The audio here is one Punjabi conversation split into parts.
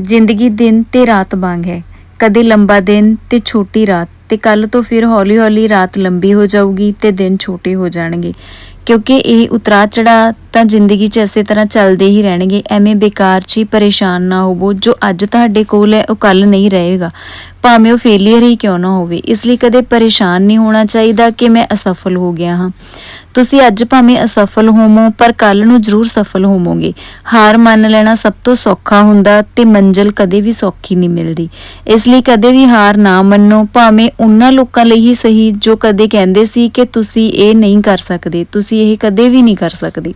ਜ਼ਿੰਦਗੀ ਦਿਨ ਤੇ ਰਾਤ ਵਾਂਗ ਹੈ। ਕਦੇ ਲੰਬਾ ਦਿਨ ਤੇ ਛੋਟੀ ਰਾਤ ਤੇ ਕੱਲ ਤੋਂ ਫਿਰ ਹੌਲੀ-ਹੌਲੀ ਰਾਤ ਲੰਬੀ ਹੋ ਜਾਊਗੀ ਤੇ ਦਿਨ ਛੋਟੇ ਹੋ ਜਾਣਗੇ। ਕਿਉਂਕਿ ਇਹ ਉਤਰਾ ਚੜਾ ਤਾਂ ਜ਼ਿੰਦਗੀ 'ਚ ਇਸੇ ਤਰ੍ਹਾਂ ਚੱਲਦੇ ਹੀ ਰਹਿਣਗੇ। ਐਵੇਂ ਬੇਕਾਰ 'ਚ ਹੀ ਪਰੇਸ਼ਾਨ ਨਾ ਹੋਵੋ। ਜੋ ਅੱਜ ਤੁਹਾਡੇ ਕੋਲ ਹੈ, ਉਹ ਕੱਲ ਨਹੀਂ ਰਹੇਗਾ। ਭਾਵੇਂ ਉਹ ਫੇਲਿਅਰ ਹੀ ਕਿਉਂ ਨਾ ਹੋਵੇ। ਇਸ ਲਈ ਕਦੇ ਪਰੇਸ਼ਾਨ ਨਹੀਂ ਹੋਣਾ ਚਾਹੀਦਾ ਕਿ ਮੈਂ ਅਸਫਲ ਹੋ ਗਿਆ ਹਾਂ। ਤੁਸੀਂ ਅੱਜ ਭਾਵੇਂ ਅਸਫਲ ਹੋਵੋ, ਪਰ ਕੱਲ ਨੂੰ ਜ਼ਰੂਰ ਸਫਲ ਹੋਵੋਗੇ। ਹਾਰ ਮੰਨ ਲੈਣਾ ਸਭ ਤੋਂ ਸੌਖਾ ਹੁੰਦਾ ਤੇ ਮੰਜ਼ਿਲ ਕਦੇ ਵੀ ਸੌਖੀ ਨਹੀਂ ਮਿਲਦੀ। ਇਸ ਲਈ ਕਦੇ ਵੀ ਹਾਰ ਨਾ ਮੰਨੋ। ਭਾਵੇਂ ਉਹਨਾਂ ਲੋਕਾਂ ਲਈ ਹੀ ਸਹੀ ਜੋ ਕਦੇ ਕਹਿੰਦੇ ਸੀ ਕਿ ਤੁਸੀਂ ਇਹ ਨਹੀਂ ਕਰ ਸਕਦੇ। ਤੁਸੀਂ ਇਹ ਕਦੇ ਵੀ ਨਹੀਂ ਕਰ ਸਕਦੇ।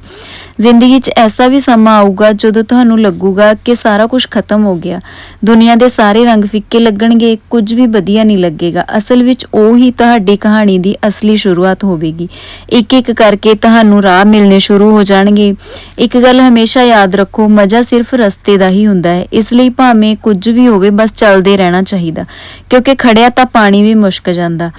ਜ਼ਿੰਦਗੀ 'ਚ ਐਸਾ ਵੀ ਸਮਾਂ ਆਊਗਾ ਜਦੋਂ ਤੁਹਾਨੂੰ ਲੱਗੂਗਾ ਕਿ ਸਾਰਾ ਕੁਝ ਖਤਮ ਹੋ ਗਿਆ। ਦੁਨੀਆ ਦੇ ਸਾਰੇ ਰੰਗ ਫਿੱਕੇ ਲੱਗਣਗੇ, ਕੁਝ ਵੀ ਵਧੀਆ ਨਹੀਂ ਲੱਗੇਗਾ। ਅਸਲ ਵਿੱਚ ਉਹ ਹੀ ਤੁਹਾਡੀ ਕਹਾਣੀ ਦੀ ਅਸਲੀ ਸ਼ੁਰੂਆਤ ਹੋਵੇਗੀ। ਇੱਕ ਇੱਕ ਕਰਕੇ ਤੁਹਾਨੂੰ ਰਾਹ ਮਿਲਣੇ ਸ਼ੁਰੂ ਹੋ ਜਾਣਗੇ। ਇੱਕ ਗੱਲ ਹਮੇਸ਼ਾ ਯਾਦ ਰੱਖੋ, ਮਜ਼ਾ ਸਿਰਫ ਰਸਤੇ ਦਾ ਹੀ ਹੁੰਦਾ ਹੈ। ਇਸ ਲਈ ਭਾਵੇਂ ਕੁਝ ਵੀ ਹੋਵੇ, ਬਸ ਚੱਲਦੇ ਰਹਿਣਾ ਚਾਹੀਦਾ। ਕਿਉਂਕਿ ਖੜਿਆ ਤਾਂ ਪਾਣੀ ਵੀ ਮੁਸ਼ਕ ਜਾਂਦਾ।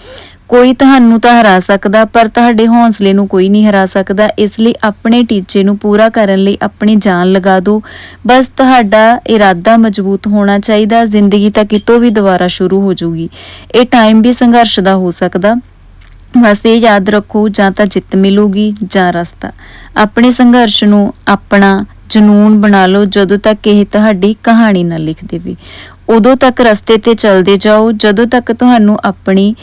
ਕੋਈ ਤੁਹਾਨੂੰ ਤਾਂ ਹਰਾ ਸਕਦਾ, ਪਰ ਤੁਹਾਡੇ ਹੌਸਲੇ ਨੂੰ ਕੋਈ ਨਹੀਂ ਹਰਾ ਸਕਦਾ। ਇਸ ਲਈ ਆਪਣੇ ਟੀਚੇ ਨੂੰ ਪੂਰਾ ਕਰਨ ਲਈ ਆਪਣੀ ਜਾਨ ਲਗਾ ਦਿਓ। ਬਸ ਤੁਹਾਡਾ ਇਰਾਦਾ ਮਜ਼ਬੂਤ ਹੋਣਾ ਚਾਹੀਦਾ। ਜ਼ਿੰਦਗੀ ਤਾਂ ਕਿਤੋਂ ਵੀ ਦੁਬਾਰਾ ਸ਼ੁਰੂ ਹੋ ਜਾਊਗੀ। ਇਹ ਟਾਈਮ ਵੀ ਸੰਘਰਸ਼ ਦਾ ਹੋ ਸਕਦਾ। ਬਸ ਇਹ ਯਾਦ ਰੱਖੋ, ਜਾਂ ਤਾਂ ਜਿੱਤ ਮਿਲੂਗੀ, ਜਾਂ ਰਸਤਾ। ਆਪਣੇ ਸੰਘਰਸ਼ ਨੂੰ ਆਪਣਾ ਜਨੂਨ ਬਣਾ ਲਓ, ਜਦੋਂ ਤੱਕ ਇਹ ਤੁਹਾਡੀ ਕਹਾਣੀ ਨਾ ਲਿਖ ਦੇਵੇ। ਉਦੋਂ ਤੱਕ ਰਸਤੇ ਤੇ ਚੱਲਦੇ ਜਾਓ। ਜਦੋਂ ਤੱਕ ਤੁਹਾਨੂੰ ਆਪਣੀ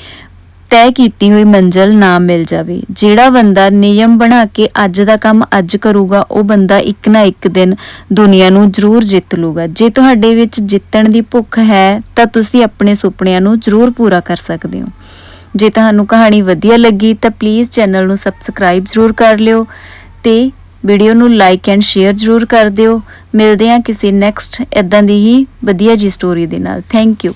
ਤੈਅ ਕੀਤੀ ਹੋਈ ਮੰਜ਼ਲ ਨਾ ਮਿਲ ਜਾਵੇ। ਜਿਹੜਾ ਬੰਦਾ ਨਿਯਮ ਬਣਾ ਕੇ ਅੱਜ ਦਾ ਕੰਮ ਅੱਜ ਕਰੂਗਾ, ਉਹ ਬੰਦਾ ਇੱਕ ਨਾ ਇੱਕ ਦਿਨ ਦੁਨੀਆ ਨੂੰ ਜ਼ਰੂਰ ਜਿੱਤ ਲੂਗਾ। ਜੇ ਤੁਹਾਡੇ ਵਿੱਚ ਜਿੱਤਣ ਦੀ ਭੁੱਖ ਹੈ, ਤਾਂ ਤੁਸੀਂ ਆਪਣੇ ਸੁਪਨਿਆਂ ਨੂੰ ਜ਼ਰੂਰ ਪੂਰਾ ਕਰ ਸਕਦੇ ਹੋ। ਜੇ ਤੁਹਾਨੂੰ ਕਹਾਣੀ ਵਧੀਆ ਲੱਗੀ, ਤਾਂ ਪਲੀਜ਼ ਚੈਨਲ ਨੂੰ ਸਬਸਕ੍ਰਾਈਬ ਜ਼ਰੂਰ ਕਰ ਲਿਓ ਤੇ ਵੀਡੀਓ ਨੂੰ ਲਾਈਕ ਐਂਡ ਸ਼ੇਅਰ ਜ਼ਰੂਰ ਕਰ ਦਿਓ। ਮਿਲਦੇ ਹਾਂ ਕਿਸੇ ਨੈਕਸਟ ਇਦਾਂ ਦੀ ਹੀ ਵਧੀਆ ਜੀ ਸਟੋਰੀ ਦੇ ਨਾਲ। Thank you